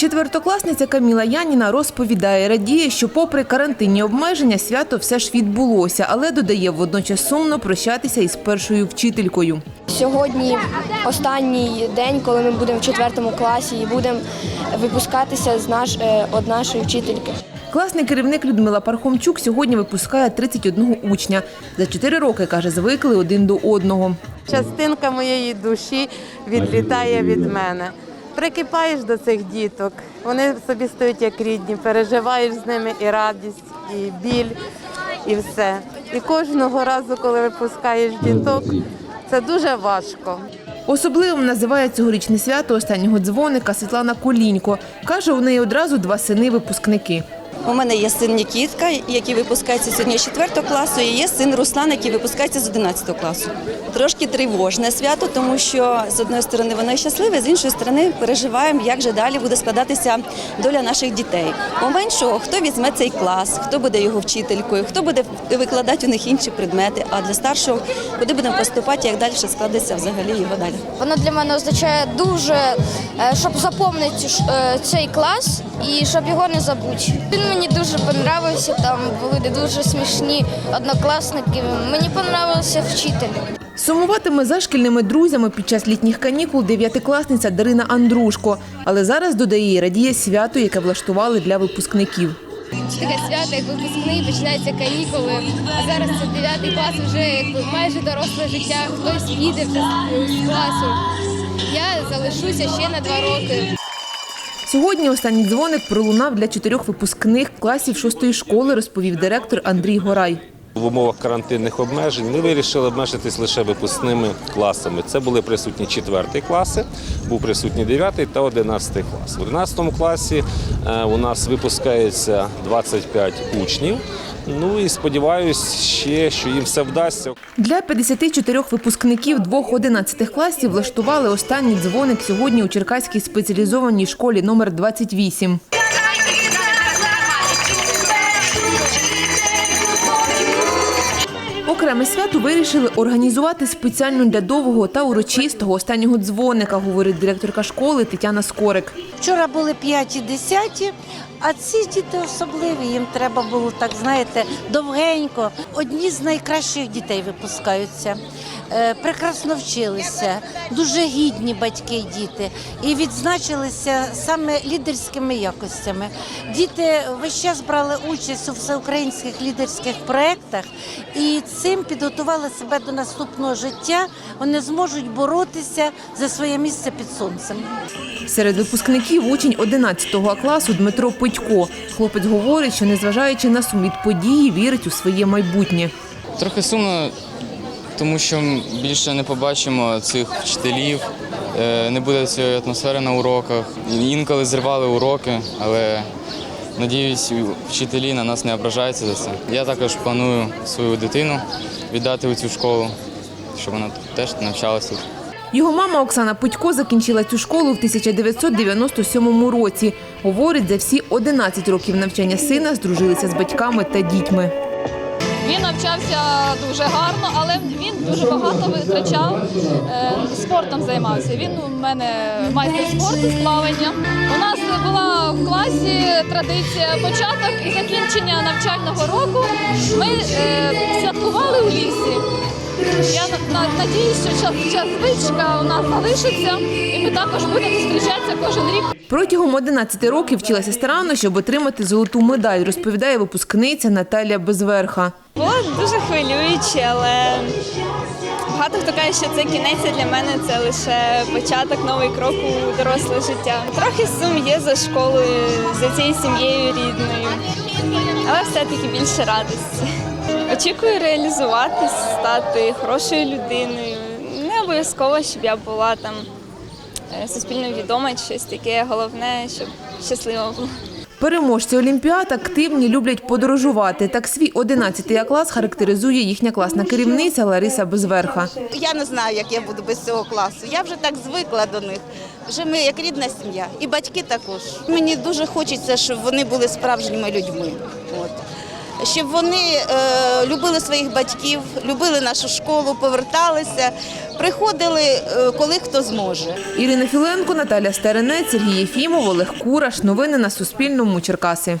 Четвертокласниця Каміла Яніна розповідає, радіє, що попри карантинні обмеження свято все ж відбулося, але додає водночас сумно прощатися із першою вчителькою. Сьогодні останній день, коли ми будемо в четвертому класі і будемо випускатися з наш, е, від нашої вчительки. Класний керівник Людмила Пархомчук сьогодні випускає 31 учня. За чотири роки, каже, звикли один до одного. Частинка моєї душі відлітає від мене. Прикипаєш до цих діток, вони собі стають як рідні, переживаєш з ними і радість, і біль, і все. І кожного разу, коли випускаєш діток, це дуже важко. Особливим називає цьогорічне свято останнього дзвоника Світлана Колінько. Каже, у неї одразу два сини-випускники. У мене є син Нікітка, який випускається сьогодні з 4 класу, і є син Руслан, який випускається з 11 класу. Трошки тривожне свято, тому що з одної сторони воно щасливе, з іншої сторони переживаємо, як же далі буде складатися доля наших дітей. У меншого хто візьме цей клас, хто буде його вчителькою, хто буде викладати у них інші предмети. А для старшого куди будемо поступати, як далі складеться взагалі його далі. Воно для мене означає дуже, е, щоб запомнити ш- е, цей клас і щоб його не забути. Мені дуже понравився, там були дуже смішні однокласники. Мені понравився вчитель. Сумуватиме за шкільними друзями під час літніх канікул дев'ятикласниця Дарина Андрушко. Але зараз додає радіє свято, яке влаштували для випускників. таке свято, як випускний, починаються канікули. А зараз це 9 клас, вже майже доросле життя. Хтось піде з класу. Я залишуся ще на два роки. Сьогодні останній дзвоник пролунав для чотирьох випускних класів шостої школи, розповів директор Андрій Горай. В умовах карантинних обмежень ми вирішили обмежитись лише випускними класами. Це були присутні 4 класи, був присутній 9 та 11 клас. У 11 класі е, у нас випускається 25 учнів. Ну і сподіваюся ще, що їм все вдасться. Для 54 випускників двох 11 класів влаштували останній дзвоник сьогодні у Черкаській спеціалізованій школі номер 28. Окреме свято вирішили організувати спеціально для довгого та урочистого останнього дзвоника, говорить директорка школи Тетяна Скорик. Вчора були 5 і 10, а ці діти особливі. Їм треба було так, знаєте, довгенько. Одні з найкращих дітей випускаються. Е, Прекрасно вчилися, дуже гідні батьки і діти, і відзначилися саме лідерськими якостями. Діти весь час брали участь у всеукраїнських лідерських проєктах і цим підготували себе до наступного життя. Вони зможуть боротися за своє місце під сонцем. Серед випускників учень 11 класу Дмитро Питько. Хлопець говорить, що незважаючи на сум від події, вірить у своє майбутнє. Трохи сумно, тому що більше не побачимо цих вчителів, е, не буде цієї атмосфери на уроках. Інколи зривали уроки, але надіюсь, вчителі на нас не ображаються за це. Я також планую свою дитину віддати у цю школу, щоб вона теж навчалася. Його мама Оксана Питько закінчила цю школу в 1997 році. Говорить, за всі 11 років навчання сина здружилися з батьками та дітьми. Він навчався дуже гарно, але він дуже багато витрачав, е, спортом займався. Він у мене майстер спорту з плавання. У нас була в класі традиція початок і закінчення навчального року. Ми е, святкували у лісі. Я на- на- надіюсь, що ця, ця звичка у нас залишиться, і ми також будемо зустрічатися кожен рік. Протягом 11 років вчилася старанно, щоб отримати золоту медаль, розповідає випускниця Наталія Безверха. Було дуже хвилююче, але багато хто каже, що це кінець, а для мене це лише початок, новий крок у доросле життя. Трохи сум є за школою, за цією сім'єю рідною, але все-таки більше радості. Очікую реалізуватись, стати хорошою людиною. Не обов'язково, щоб я була там е, суспільно відома, чи щось таке. Головне, щоб щаслива була. Переможці Олімпіад активні, люблять подорожувати. Так свій 11 клас характеризує їхня класна керівниця Лариса Безверха. Я не знаю, як я буду без цього класу. Я вже так звикла до них. Вже ми як рідна сім'я, і батьки також. Мені дуже хочеться, щоб вони були справжніми людьми. От. Щоб вони е, любили своїх батьків, любили нашу школу, поверталися, приходили, е, коли хто зможе. Ірина Філенко, Наталя Стеренець, Сергій Єфімов, Олег Кураш. Новини на Суспільному. Черкаси.